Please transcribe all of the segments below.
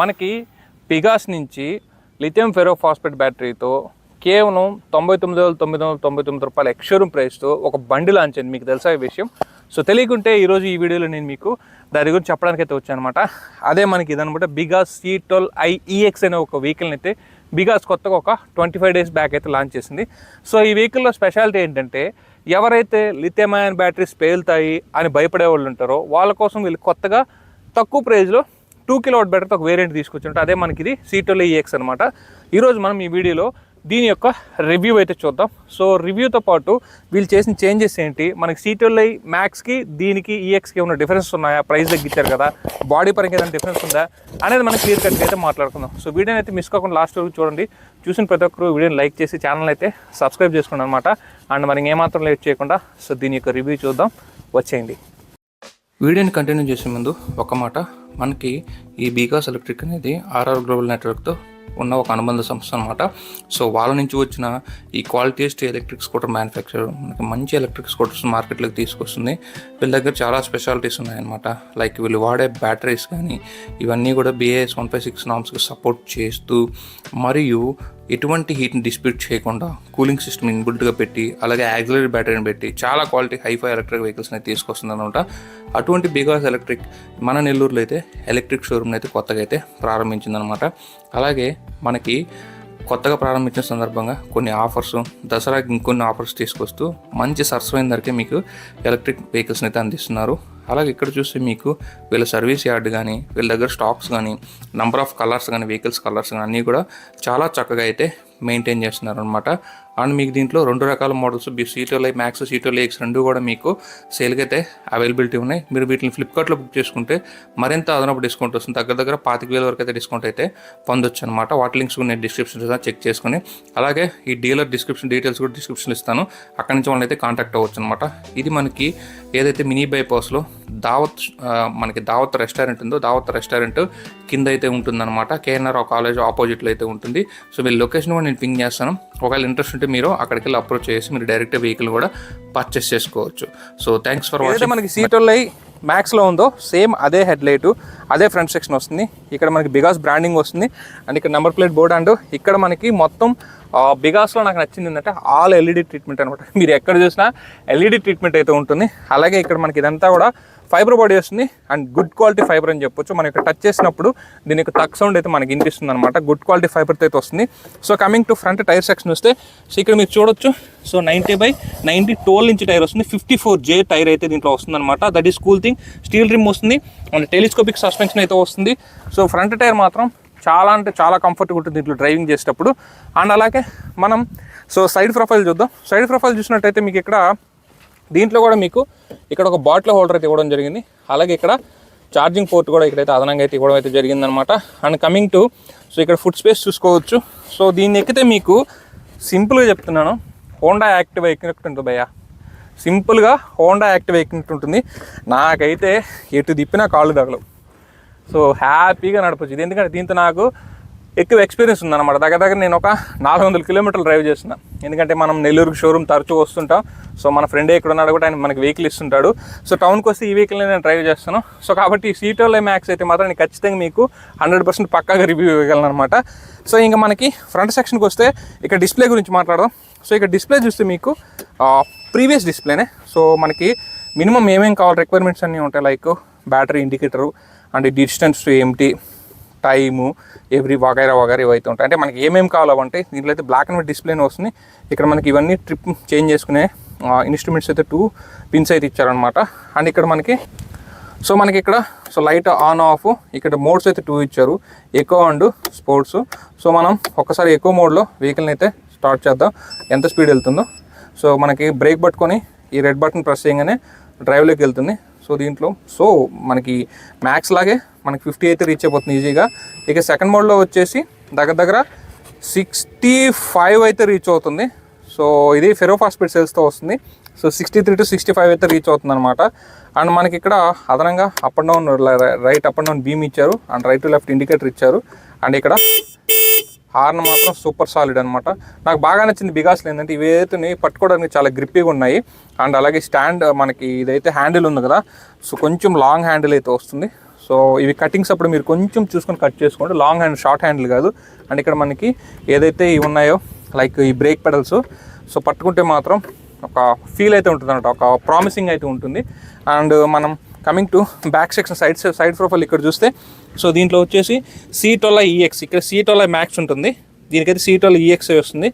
మనకి పిగాస్ నుంచి లిథియం ఫెరోఫాస్ఫేట్ బ్యాటరీతో కేవలం తొంభై తొమ్మిది వేల తొమ్మిది వందల తొంభై తొమ్మిది రూపాయల ఎక్స్షోరూమ్ ప్రైస్తో ఒక బండి లాంచ్ అయింది. మీకు తెలుసా ఈ విషయం? సో తెలియకుంటే ఈరోజు ఈ వీడియోలో నేను మీకు దాని గురించి చెప్పడానికి అయితే వచ్చాను అనమాట అదే మనకి ఇదనమాట బిగాస్ సీ ట్వెల్వ్ ఐఈఎక్స్ అనే ఒక వెహికల్ని అయితే బిగాస్ కొత్తగా ఒక ట్వంటీ ఫైవ్ డేస్ బ్యాక్ అయితే లాంచ్ చేసింది. సో ఈ వెహికల్లో స్పెషాలిటీ ఏంటంటే ఎవరైతే లిథియం అయాన్ బ్యాటరీస్ పేలుతాయి అని భయపడే వాళ్ళు ఉంటారో వాళ్ళ కోసం వీళ్ళు కొత్తగా తక్కువ ప్రైజ్లో టూ కిలో వాట్ బ్యాటరీతో ఒక వేరియంట్ తీసుకొచ్చుంటే అదే మనకి ఇది సీటోలో ఈఎక్స్ అనమాట ఈరోజు మనం ఈ వీడియోలో దీని యొక్క రివ్యూ అయితే చూద్దాం. సో రివ్యూతో పాటు వీళ్ళు చేసిన చేంజెస్ ఏంటి? మనకి సీటోలై మ్యాక్స్కి దీనికి ఈఎక్స్కి ఉన్న డిఫరెన్స్ ఉన్నాయా? ప్రైస్ తగ్గించారు కదా. బాడీ పరంగా ఏదైనా డిఫరెన్స్ ఉందా? అనేది మనం క్లియర్ కట్గా అయితే మాట్లాడుకుందాం. సో వీడియోని అయితే మిస్ కాకుండా లాస్ట్ వరకు చూడండి. చూసిన ప్రతి ఒక్కరు వీడియోని లైక్ చేసి ఛానల్ అయితే సబ్స్క్రైబ్ చేసుకోండి అనమాట అండ్ మనకి ఏమాత్రం లేట్ చేయకుండా సో దీని యొక్క రివ్యూ చూద్దాం. వచ్చేయండి. వీడియోని కంటిన్యూ చేసే ముందు ఒక మాట. మనకి ఈ బీకాస్ ఎలక్ట్రిక్ అనేది ఆర్ఆర్ గ్లోబల్ నెట్వర్క్తో ఉన్న ఒక అనుబంధ సంస్థ అనమాట సో వాళ్ళ నుంచి వచ్చిన ఈ క్వాలిటీస్ట్ ఎలక్ట్రిక్ స్కూటర్ మ్యానుఫ్యాక్చర్ మనకి మంచి ఎలక్ట్రిక్ స్కూటర్స్ మార్కెట్లోకి తీసుకొస్తుంది. వీళ్ళ దగ్గర చాలా స్పెషాలిటీస్ ఉన్నాయన్నమాట. లైక్ వీళ్ళు వాడే బ్యాటరీస్ కానీ ఇవన్నీ కూడా బిఏఎస్ వన్ ఫైవ్ సిక్స్ నామ్స్కి సపోర్ట్ చేస్తూ మరియు ఎటువంటి హీట్ని డిస్ప్యూట్ చేయకుండా కూలింగ్ సిస్టమ్ ఇన్బుల్ట్గా పెట్టి అలాగే యాక్సిలరీ బ్యాటరీని పెట్టి చాలా క్వాలిటీ హైఫై ఎలక్ట్రిక్ వెహికల్స్ని తీసుకొస్తుంది అనమాట అటువంటి బిగాస్ ఎలక్ట్రిక్ మన నెల్లూరులో అయితే ఎలక్ట్రిక్ షోరూమ్ని అయితే కొత్తగా అయితే ప్రారంభించిందనమాట అలాగే మనకి కొత్తగా ప్రారంభించిన సందర్భంగా కొన్ని ఆఫర్స్ దసరాకి ఇంకొన్ని ఆఫర్స్ తీసుకొస్తూ మంచి సరసమైన ధరకే మీకు ఎలక్ట్రిక్ వెహికల్స్ని అయితే అందిస్తున్నారు. అలాగే ఇక్కడ చూస్తే మీకు వీళ్ళ సర్వీస్ యార్డ్ కానీ వీళ్ళ దగ్గర స్టాక్స్ కానీ నంబర్ ఆఫ్ కలర్స్ కానీ వెహికల్స్ కలర్స్ కానీ అన్నీ కూడా చాలా చక్కగా అయితే మెయింటైన్ చేస్తున్నారు అనమాట అండ్ మీకు దీంట్లో రెండు రకాల మోడల్స్ సీటోలై మ్యాక్స్ సీటోలై ఎక్స్ రెండు కూడా మీకు సేల్కి అయితే అవైలబిలిటీ ఉన్నాయి. మీరు వీటిని ఫ్లిప్కార్ట్లో బుక్ చేసుకుంటే మరింత అదనపు డిస్కౌంట్ వస్తుంది. దగ్గర దగ్గర పాతిక వేల వరకు అయితే డిస్కౌంట్ అయితే పొందొచ్చు అనమాట వాటి లింక్స్ కూడా నేను డిస్క్రిప్షన్ చెక్ చేసుకుని అలాగే ఈ డీలర్ డిస్క్రిప్షన్ డీటెయిల్స్ కూడా డిస్క్రిప్షన్ ఇస్తాను. అక్కడి నుంచి వాళ్ళని అయితే కాంటాక్ట్ అవ్వచ్చు అనమాట ఇది మనకి ఏదైతే మినీ బైపాస్లో దావత్ మనకి దావత్ రెస్టారెంట్ ఉందో దావత్ రెస్టారెంట్ కింద అయితే ఉంటుందన్నమాట. కేఎన్ఆర్ కాలేజ్ ఆపోజిట్లో అయితే ఉంటుంది. సో మీ లొకేషన్ కూడా నేను పింగ్ చేస్తాను. ఒకవేళ ఇంట్రెస్ట్ ఉంటే మీరు అక్కడికి వెళ్ళి అప్రోచ్ చేసి మీరు డైరెక్ట్ వెహికల్ కూడా పర్చేస్ చేసుకోవచ్చు. సో థ్యాంక్స్ ఫర్ వాచింగ్ మనకి సీటోలై మ్యాక్స్లో ఉందో సేమ్ అదే హెడ్ లైట్ అదే ఫ్రంట్ సెక్షన్ వస్తుంది. ఇక్కడ మనకి బిగాస్ బ్రాండింగ్ వస్తుంది. అండ్ ఇక్కడ నెంబర్ ప్లేట్ బోర్డ్ అండ్ ఇక్కడ మనకి మొత్తం బిగాస్లో నాకు నచ్చింది ఏంటంటే ఆల్ ఎల్ఈడి ట్రీట్మెంట్ అనమాట మీరు ఎక్కడ చూసినా ఎల్ఈడి ట్రీట్మెంట్ అయితే ఉంటుంది. అలాగే ఇక్కడ మనకి ఇదంతా కూడా ఫైబర్ బాడీ వస్తుంది అండ్ గుడ్ క్వాలిటీ ఫైబర్ అని చెప్పొచ్చు. మనం ఇక్కడ టచ్ చేసినప్పుడు దీని యొక్క టక్ సౌండ్ అయితే మనకి వినిపిస్తుంది అనమాట గుడ్ క్వాలిటీ ఫైబర్తో అయితే వస్తుంది. So coming to front tyre section వస్తే సో ఇక్కడ మీరు చూడొచ్చు. So ninety by ninety twelve inch tyre వస్తుంది. ఫిఫ్టీ ఫోర్ జే టైర్ అయితే దీంట్లో వస్తుందన్నమాట. That is cool thing steel rim వస్తుంది. అండ్ టెలిస్కోపిక్ సస్పెన్షన్ అయితే వస్తుంది. సో ఫ్రంట్ టైర్ మాత్రం చాలా అంటే చాలా కంఫర్ట్గా ఉంటుంది దీంట్లో డ్రైవింగ్ చేసేటప్పుడు. అండ్ అలాగే మనం సో సైడ్ ప్రొఫైల్ చూద్దాం. సైడ్ ప్రొఫైల్ చూసినట్టయితే మీకు ఇక్కడ దీంట్లో కూడా మీకు ఇక్కడ ఒక బాటిల్ హోల్డర్ అయితే ఇవ్వడం జరిగింది. అలాగే ఇక్కడ ఛార్జింగ్ పోర్ట్ కూడా ఇక్కడైతే అదనంగా అయితే ఇవ్వడం అయితే జరిగిందనమాట అండ్ కమింగ్ టు సో ఇక్కడ ఫుడ్ స్పేస్ చూసుకోవచ్చు. సో దీన్ని ఎక్కితే మీకు సింపుల్గా చెప్తున్నాను. హోండా యాక్టివ్ ఎక్కినట్టు ఉంటుంది భయ్యా. సింపుల్గా హోండా యాక్టివ్ ఎక్కినట్టు ఉంటుంది నాకైతే ఎటు తిప్పినా కాళ్ళు తగలవు. సో హ్యాపీగా నడపచ్చు. ఇది ఎందుకంటే దీంతో నాకు ఎక్కువ ఎక్స్పీరియన్స్ ఉందన్నమాట. దగ్గర దగ్గర నేను ఒక నాలుగు వందల కిలోమీటర్లు డ్రైవ్ చేస్తున్నా. ఎందుకంటే మనం నెల్లూరు షోరూమ్ తరచూ వస్తుంటాం. సో మన ఫ్రెండ్ ఎక్కడ ఉన్నాడు కూడా ఆయన మనకి వెహికల్ ఇస్తుంటాడు. సో టౌన్కి వస్తే ఈ వెహికల్ నేను డ్రైవ్ చేస్తాను. సో కాబట్టి సీటోలో మ్యాక్స్ అయితే మాత్రం నేను ఖచ్చితంగా మీకు హండ్రెడ్ పర్సెంట్ పక్కాగా రివ్యూ ఇవ్వగలను అనమాట సో ఇంకా మనకి ఫ్రంట్ సెక్షన్కి వస్తే ఇక్కడ డిస్ప్లే గురించి మాట్లాడదాం. సో ఇక్కడ డిస్ప్లే చూస్తే మీకు ప్రీవియస్ డిస్ప్లేనే సో మనకి మినిమం ఏమేమి కావాలి రిక్వైర్మెంట్స్ అన్నీ ఉంటాయి. Like battery indicator and distance to ఏమిటి టైము ఎవ్రీ వగైరా వగైరా ఏవైతే ఉంటాయి. అంటే మనకి ఏమేమి కావాలంటే దీంట్లో అయితే బ్లాక్ అండ్ వైట్ డిస్ప్లేనే వస్తుంది. ఇక్కడ మనకి ఇవన్నీ ట్రిప్ చేంజ్ చేసుకునే ఇన్స్ట్రుమెంట్స్ అయితే టూ పిన్స్ అయితే ఇచ్చారనమాట అండ్ ఇక్కడ మనకి సో మనకి ఇక్కడ సో లైట్ ఆన్ ఆఫ్ ఇక్కడ మోడ్స్ అయితే టూ ఇచ్చారు. ఎకో అండ్ స్పోర్ట్స్ సో మనం ఒక్కసారి ఎకో మోడ్లో వెహికల్ని అయితే స్టార్ట్ చేద్దాం. ఎంత స్పీడ్ వెళ్తుందో. సో మనకి బ్రేక్ పట్టుకొని ఈ రెడ్ బటన్ ప్రెస్ చేయగానే డ్రైవ్లోకి వెళ్తుంది. సో దీంట్లో సో మనకి మ్యాక్స్ లాగే మనకి ఫిఫ్టీ అయితే రీచ్ అయిపోతుంది ఈజీగా ఇక సెకండ్ మోడ్లో వచ్చేసి దగ్గర దగ్గర సిక్స్టీ ఫైవ్ అయితే రీచ్ అవుతుంది. సో ఇది ఫెరోఫాస్పేట్ సెల్స్తో వస్తుంది. So sixty three to sixty five అయితే రీచ్ అవుతుంది అనమాట అండ్ మనకి ఇక్కడ అదనంగా up and down right up and down beam ఇచ్చారు. And right to left indicator ఇచ్చారు. అండ్ ఇక్కడ హార్న్ మాత్రం సూపర్ సాలిడ్ అనమాట నాకు బాగా నచ్చింది బిగాస్లో ఏంటంటే ఇవి ఏదైతే పట్టుకోవడానికి చాలా గ్రిప్పీగా ఉన్నాయి. అండ్ అలాగే స్టాండ్ మనకి ఇదైతే హ్యాండిల్ ఉంది కదా సో కొంచెం లాంగ్ హ్యాండిల్ అయితే వస్తుంది. సో ఇవి కటింగ్స్ అప్పుడు మీరు కొంచెం చూసుకొని కట్ చేసుకోండి. లాంగ్ హ్యాండ్ షార్ట్ హ్యాండిల్ కాదు. అండ్ ఇక్కడ మనకి ఏదైతే ఇవి ఉన్నాయో లైక్ ఈ బ్రేక్ పెడల్స్ సో పట్టుకుంటే మాత్రం ఒక ఫీల్ అయితే ఉంటుంది అనమాట ఒక ప్రామిసింగ్ అయితే ఉంటుంది. అండ్ మనం coming to back section side side profile ఇక్కడ చూస్తే సో దీంట్లో వచ్చేసి సీటోలా ఈఎక్స్ ఇక్కడ సీటోలా మ్యాక్స్ ఉంటుంది. దీనికైతే సీటోలా ఈఎక్స్ వస్తుంది.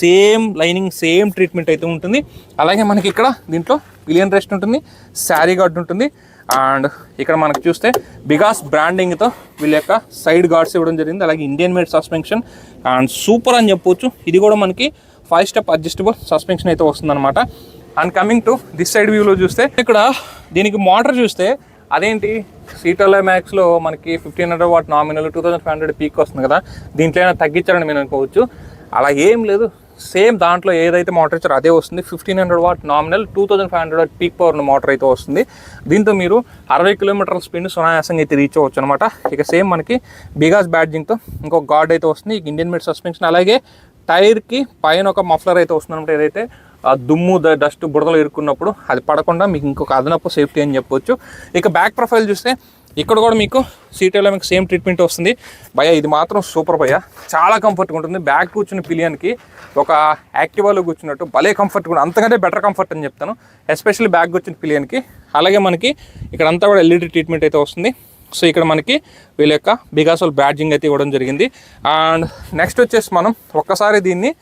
సేమ్ లైనింగ్ సేమ్ ట్రీట్మెంట్ అయితే ఉంటుంది. అలాగే మనకి ఇక్కడ దీంట్లో విలియన్ రెస్ట్ ఉంటుంది శారీ గార్డ్ ఉంటుంది. అండ్ ఇక్కడ మనకు చూస్తే బిగాస్ బ్రాండింగ్తో వీళ్ళ యొక్క సైడ్ గార్డ్స్ ఇవ్వడం జరిగింది. అలాగే Indian made suspension and super అని చెప్పొచ్చు. ఇది కూడా మనకి ఫైవ్ స్టెప్ అడ్జస్టబుల్ సస్పెన్షన్ అయితే వస్తుందన్నమాట. And coming to this side వ్యూలో చూస్తే ఇక్కడ దీనికి మోటార్ చూస్తే అదేంటి? సీటోలో మ్యాక్స్లో మనకి fifteen hundred watt nominal two thousand five hundred peak వస్తుంది కదా దీంట్లో అయినా తగ్గించారని మీరు అనుకోవచ్చు. అలా ఏం లేదు. సేమ్ దాంట్లో ఏదైతే మోటార్ ఇచ్చారో అదే వస్తుంది. Fifteen hundred watt nominal two thousand five hundred watt peak power motor అయితే వస్తుంది. దీంతో మీరు అరవై కిలోమీటర్ల స్పీడ్ సునాయాసంగా అయితే రీచ్ అవ్వచ్చు అనమాట ఇక సేమ్ మనకి బిగాస్ బ్యాడ్జింగ్తో ఇంకొక గార్డ్ అయితే వస్తుంది. ఇక ఇండియన్ మేడ్ సస్పెన్షన్ అలాగే టైర్కి పైన ఒక మఫ్లర్ అయితే వస్తుంది అనమాట ఏదైతే ఆ దుమ్ము ద- డస్ట్ బుడదలు ఇరుక్కున్నప్పుడు అది పడకుండా మీకు ఇంకొక అదనపు సేఫ్టీ అని చెప్పొచ్చు. ఇక బ్యాక్ ప్రొఫైల్ చూస్తే ఇక్కడ కూడా మీకు సీటీలో మీకు సేమ్ ట్రీట్మెంట్ వస్తుంది. భయ ఇది మాత్రం సూపర్ భయ చాలా కంఫర్ట్గా ఉంటుంది. బ్యాక్ కూర్చున్న పిలియన్కి ఒక యాక్టివాలో కూర్చున్నట్టు భలే కంఫర్ట్గా ఉంటుంది అంతకంటే బెటర్ కంఫర్ట్ అని చెప్తాను. ఎస్పెషల్లీ బ్యాక్ కూర్చున్న పిలియన్కి. అలాగే మనకి ఇక్కడ అంతా కూడా ఎల్ఈడి ట్రీట్మెంట్ అయితే వస్తుంది. సో ఇక్కడ మనకి వీళ్ళ యొక్క బిగాసోల్ బ్యాడ్జింగ్ అయితే ఇవ్వడం జరిగింది. అండ్ నెక్స్ట్ వచ్చేసి మనం ఒక్కసారి దీన్ని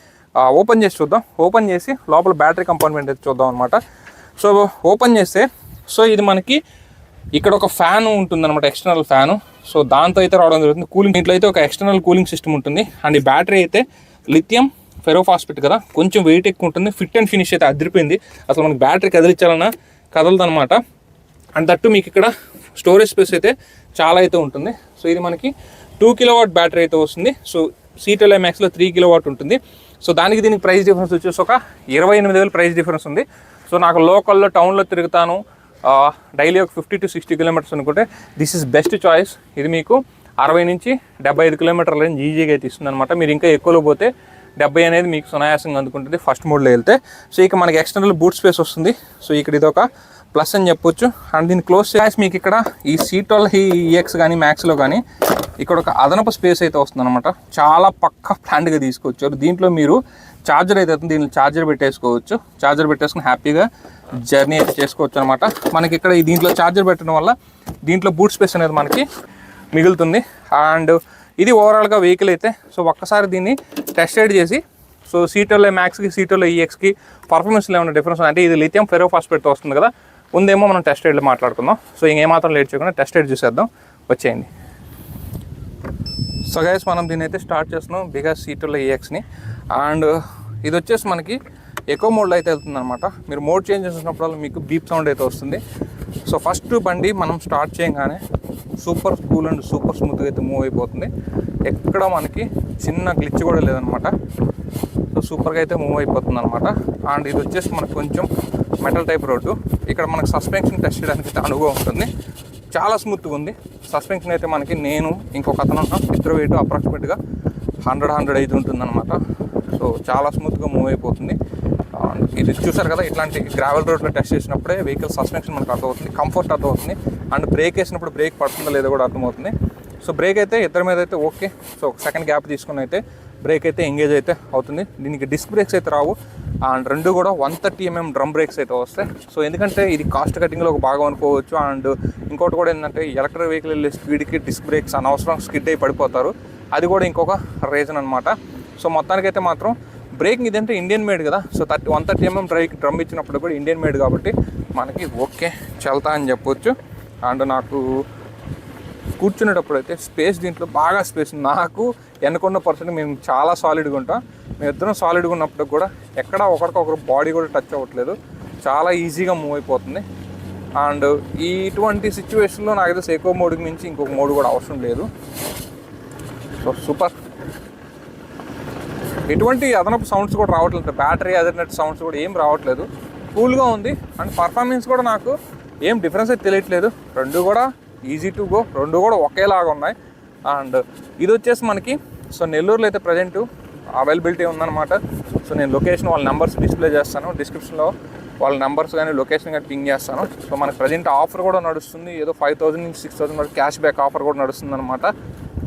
ఓపెన్ చేసి చూద్దాం. ఓపెన్ చేసి లోపల బ్యాటరీ కంపార్ట్మెంట్ అయితే చూద్దాం అనమాట సో ఓపెన్ చేస్తే సో ఇది మనకి ఇక్కడ ఒక ఫ్యాన్ ఉంటుంది అనమాట ఎక్స్టర్నల్ ఫ్యాను. సో దాంతో అయితే రావడం జరుగుతుంది. కూలింగ్ ఇంట్లో అయితే ఒక ఎక్స్టర్నల్ కూలింగ్ సిస్టమ్ ఉంటుంది. అండ్ ఈ బ్యాటరీ అయితే లిథియం ఫెరోఫాస్ఫిట్ కదా కొంచెం వెయిట్ ఎక్కువ ఉంటుంది. ఫిట్ అండ్ ఫినిష్ అయితే అదిరిపోయింది. అసలు మనకి బ్యాటరీ కదిలించాలన్నా కదలదనమాట అండ్ దట్టు మీకు ఇక్కడ స్టోరేజ్ స్పేస్ అయితే చాలా అయితే ఉంటుంది. సో ఇది మనకి టూ కిలో వాట్ బ్యాటరీ అయితే వస్తుంది. సో సీటెల్ మ్యాక్స్లో త్రీ కిలో వాట్ ఉంటుంది. సో దానికి దీనికి ప్రైస్ డిఫరెన్స్ వచ్చేసి ఒక ఇరవై ఎనిమిది వేలు ప్రైస్ డిఫరెన్స్ ఉంది. సో నాకు లోకల్లో టౌన్లో తిరుగుతాను. డైలీ ఒక ఫిఫ్టీ టు సిక్స్టీ కిలోమీటర్స్ అనుకుంటే దిస్ ఇస్ బెస్ట్ చాయిస్ ఇది మీకు అరవై నుంచి డెబ్బై ఐదు కిలోమీటర్ల రేంజ్ ఈజీగా అయితే ఇస్తుంది అనమాట మీరు ఇంకా ఎక్కువలో పోతే డెబ్బై అనేది మీకు సునాయాసంగా అందుకుంటుంది ఫస్ట్ మోడ్లో వెళ్తే. సో ఇక మనకి ఎక్స్టర్నల్ బూట్ స్పేస్ వస్తుంది. సో ఇక్కడ ఇది ఒక ప్లస్ అని చెప్పొచ్చు. అండ్ దీన్ని క్లోజ్ చేసి మీకు ఇక్కడ ఈ సీట్ వల్ల ఈ ఈఎక్స్ కానీ మ్యాక్స్లో కానీ ఇక్కడ ఒక అదనపు స్పేస్ అయితే వస్తుందన్నమాట. చాలా పక్క ప్లాంట్గా తీసుకొచ్చారు. దీంట్లో మీరు ఛార్జర్ అయితే దీనిలో ఛార్జర్ పెట్టేసుకోవచ్చు. ఛార్జర్ పెట్టేసుకుని హ్యాపీగా జర్నీ అయితే చేసుకోవచ్చు అనమాట మనకి ఇక్కడ దీంట్లో ఛార్జర్ పెట్టడం వల్ల దీంట్లో బూట్ స్పేస్ అనేది మనకి మిగులుతుంది. అండ్ ఇది ఓవరాల్గా వెహికల్ అయితే సో ఒక్కసారి దీన్ని టెస్ట్ రైడ్ చేసి సో సీటోలో మ్యాక్స్కి సీటోలో ఈఎక్స్కి పర్ఫార్మెన్స్లో ఏమైనా డిఫరెన్స్ అంటే ఇది లిథియం ఫెరోఫాస్ఫేట్తో వస్తుంది కదా ఉందేమో మనం టెస్ట్ రైడ్లో మాట్లాడుకుందాం. సో ఇంకేమాత్రం లేట్ చేయకుండా టెస్ట్ రైడ్ చూసేద్దాం. వచ్చేయండి. సో గైస్ మనం దీన్ని అయితే స్టార్ట్ చేస్తున్నాం బికాస్ సీటోలో ఈఎక్స్ని అండ్ ఇది వచ్చేసి మనకి ఎకో మోడ్లో అయితే వెళ్తుంది అనమాట మీరు మోడ్ చేంజ్ చేసినప్పుడు మీకు బీప్ సౌండ్ అయితే వస్తుంది. సో ఫస్ట్ బండి మనం స్టార్ట్ చేయగానే సూపర్ కూల్ అండ్ సూపర్ స్మూత్గా అయితే మూవ్ అయిపోతుంది. ఎక్కడ మనకి చిన్న గ్లిచ్ కూడా లేదనమాట సో సూపర్గా అయితే మూవ్ అయిపోతుంది అనమాట అండ్ ఇది వచ్చేసి మనకు కొంచెం మెటల్ టైప్ రోడ్డు. ఇక్కడ మనకు సస్పెన్షన్ టెస్ట్ చేయడానికి అనుభవం ఉంటుంది. చాలా స్మూత్గా ఉంది. సస్పెన్షన్ అయితే మనకి నేను ఇంకొక అతను ఉన్నాం. ఇద్దరు వెయిట్ అప్రాక్సిమేట్గా హండ్రెడ్ హండ్రెడ్ అయితే ఉంటుందన్నమాట. సో చాలా స్మూత్గా మూవ్ అయిపోతుంది. ఇది చూసారు కదా ఇట్లాంటి గ్రావెల్ రోడ్లో టెస్ట్ చేసినప్పుడే వెహికల్ సస్పెన్షన్ మనకు అర్థమవుతుంది. కంఫర్ట్ అర్థమవుతుంది. అండ్ బ్రేక్ వేసినప్పుడు బ్రేక్ పడుతుందో లేదో కూడా అర్థమవుతుంది. సో బ్రేక్ అయితే ఇద్దరి మీద అయితే ఓకే సో సెకండ్ గ్యాప్ తీసుకుని అయితే బ్రేక్ అయితే ఎంగేజ్ అయితే అవుతుంది. దీనికి డిస్క్ బ్రేక్స్ అయితే రావు. అండ్ రెండు కూడా one thirty MM drum brakes అయితే వస్తాయి. సో ఎందుకంటే ఇది కాస్ట్ కటింగ్లో ఒక భాగం అనుకోవచ్చు. అండ్ ఇంకోటి కూడా ఏంటంటే ఎలక్ట్రిక్ వెహికల్ వెళ్ళే స్పీడ్కి డిస్క్ బ్రేక్స్ అనవసరం స్కిడ్ అయి పడిపోతారు అది కూడా ఇంకొక రీజన్ అనమాట సో మొత్తానికైతే మాత్రం బ్రేకింగ్ ఇదంటే ఇండియన్ మేడ్ కదా. So thirty one thirty MM drive drum ఇచ్చినప్పుడు కూడా ఇండియన్ మేడ్ కాబట్టి మనకి ఓకే చెల్తా అని చెప్పొచ్చు. అండ్ నాకు కూర్చునేటప్పుడు అయితే స్పేస్ దీంట్లో బాగా స్పేస్ ఉంది. నాకు వెనకున్న పర్సన్ మేము చాలా సాలిడ్గా ఉంటాం. మేము ఇద్దరం సాలిడ్గా ఉన్నప్పుడు కూడా ఎక్కడ ఒకరికొకరు బాడీ కూడా టచ్ అవ్వట్లేదు. చాలా ఈజీగా మూవ్ అయిపోతుంది. అండ్ ఈ ఇటువంటి సిచ్యువేషన్లో నాకైతే సేకో మోడ్కి మించి ఇంకొక మోడ్ కూడా అవసరం లేదు. సో సూపర్ ఎటువంటి అదనపు సౌండ్స్ కూడా రావట్లేదు. బ్యాటరీ అదర్నెట్ సౌండ్స్ కూడా ఏం రావట్లేదు. కూల్గా ఉంది. అండ్ పర్ఫార్మెన్స్ కూడా నాకు ఏం డిఫరెన్స్ అయితే తెలియట్లేదు. రెండు కూడా ఈజీ టు గో. రెండు కూడా ఒకేలాగా ఉన్నాయి. అండ్ ఇది వచ్చేసి మనకి సో నెల్లూరులో అయితే ప్రజెంట్ అవైలబిలిటీ ఉందన్నమాట. సో నేను లొకేషన్ వాళ్ళ నెంబర్స్ డిస్ప్లే చేస్తాను. డిస్క్రిప్షన్లో వాళ్ళ నెంబర్స్ కానీ లొకేషన్ కానీ పింగ్ చేస్తాను. సో మనకి ప్రజెంట్ ఆఫర్ కూడా నడుస్తుంది. ఏదో ఫైవ్ థౌసండ్ నుంచి సిక్స్ థౌసండ్ వరకు క్యాష్ బ్యాక్ ఆఫర్ కూడా నడుస్తుంది అనమాట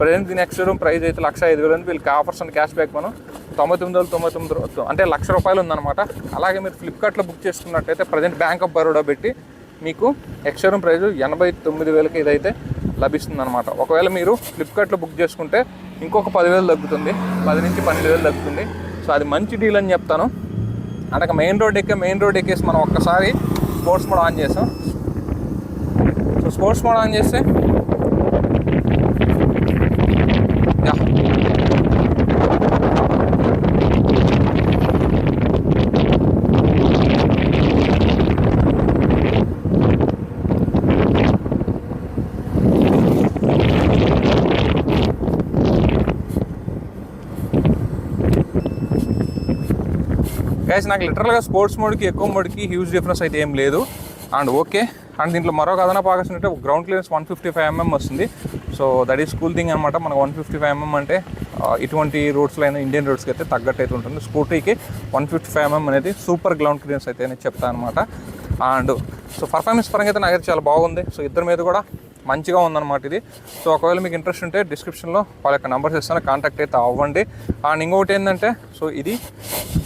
ప్రజెంట్ దీని నెక్స్ట్ రూమ్ ప్రైస్ అయితే లక్ష ఐదు వేలు వీళ్ళకి ఆఫర్స్ అండ్ క్యాష్ బ్యాక్ మనం తొంభై తొమ్మిది వేలు తొంభై తొమ్మిది అంటే లక్ష రూపాయలు ఉందన్నమాట. అలాగే మీరు ఫ్లిప్కార్ట్లో బుక్ చేసుకున్నట్టయితే ప్రజెంట్ బ్యాంక్ ఆఫ్ బరోడా పెట్టి మీకు ఎక్స్షోరూమ్ రూమ్ ప్రైస్ ఎనభై తొమ్మిది వేలకి ఇదైతే లభిస్తుంది అనమాట ఒకవేళ మీరు ఫ్లిప్కార్ట్లో బుక్ చేసుకుంటే ఇంకొక పదివేలు తగ్గుతుంది. పది నుంచి పన్నెండు వేలు తగ్గుతుంది. సో అది మంచి డీల్ అని చెప్తాను. అంటే మెయిన్ రోడ్ ఎక్కే మెయిన్ రోడ్ ఎక్కేసి మనం ఒక్కసారి స్పోర్ట్స్ మోడ్ ఆన్ చేసాం సో స్పోర్ట్స్ మోడ్ ఆన్ చేస్తే గైస్ నాకు లిటరల్గా స్పోర్ట్స్ మోడ్కి ఎక్కువ మోడ్కి హ్యూజ్ డిఫరెన్స్ అయితే ఏం లేదు. అండ్ ఓకే అండ్ దీంట్లో మరొక అదనపు ఆకర్షణ అంటే ground clearance one fifty five MM వస్తుంది. So that is cool thing అనమాట మనకు వన్ ఫిఫ్టీ ఫైవ్ ఎంఎం అంటే ఇటువంటి రోడ్స్లో అయినా ఇండియన్ రోడ్స్కి అయితే తగ్గట్టు అయితే ఉంటుంది స్కూటీకి వన్ ఫిఫ్టీ ఫైవ్ ఎంఎం అనేది సూపర్ గ్రౌండ్ క్లియరెన్స్ అయితే నేను చెప్తాను అనమాట అండ్ సో పర్ఫార్మెన్స్ పరంగా అయితే నాకైతే చాలా బాగుంది. సో ఇద్దరి మీద కూడా మంచిగా ఉందన్నమాట ఇది. సో ఒకవేళ మీకు ఇంట్రెస్ట్ ఉంటే డిస్క్రిప్షన్లో వాళ్ళ యొక్క నెంబర్స్ ఇస్తాను కాంటాక్ట్ అయితే అవ్వండి. అండ్ ఇంకొకటి ఏంటంటే సో ఇది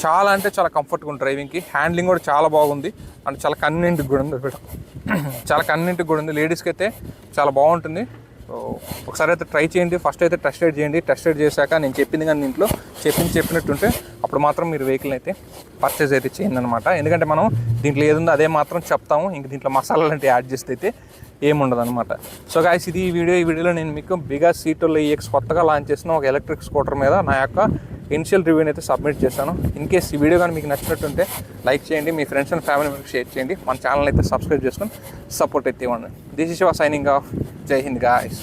చాలా అంటే చాలా కంఫర్ట్గా ఉంది డ్రైవింగ్కి హ్యాండ్లింగ్ కూడా చాలా బాగుంది. అండ్ చాలా కన్వీనియంట్గా కూడా ఉంది. చాలా కన్వీనియంట్గా కూడా ఉంది. లేడీస్కి అయితే చాలా బాగుంటుంది. సో ఒకసారి అయితే ట్రై చేయండి. ఫస్ట్ అయితే టెస్ట్ రైడ్ చేయండి. టెస్ట్ రైడ్ చేశాక నేను చెప్పింది కానీ దీంట్లో చెప్పింది చెప్పినట్టుంటే అప్పుడు మాత్రం మీరు వెహికల్ అయితే పర్చేజ్ అయితే చేయండి అనమాట ఎందుకంటే మనం దీంట్లో ఏదుందో అదే మాత్రం చెప్తాము. ఇంక దీంట్లో మసాలాలు అంటే యాడ్ చేస్తే అయితే ఏముండదు అనమాట సో గాయస్ ఇది ఈ వీడియో ఈ వీడియోలో నేను మీకు బిగా సీటోలో ఈఎక్స్ కొత్తగా లాంచ్ చేసిన ఒక ఎలక్ట్రిక్ స్కూటర్ మీద నా యొక్క ఇనిషియల్ రివ్యూని అయితే సబ్మిట్ చేశాను. ఇన్ కేస్ ఈ వీడియో కానీ మీకు నచ్చినట్టుంటే లైక్ చేయండి మీ friends and family members share చేయండి. మన ఛానల్ అయితే సబ్స్క్రైబ్ చేసుకొని సపోర్ట్ అయితే ఇవ్వండి. This is your signing off Jai Hind guys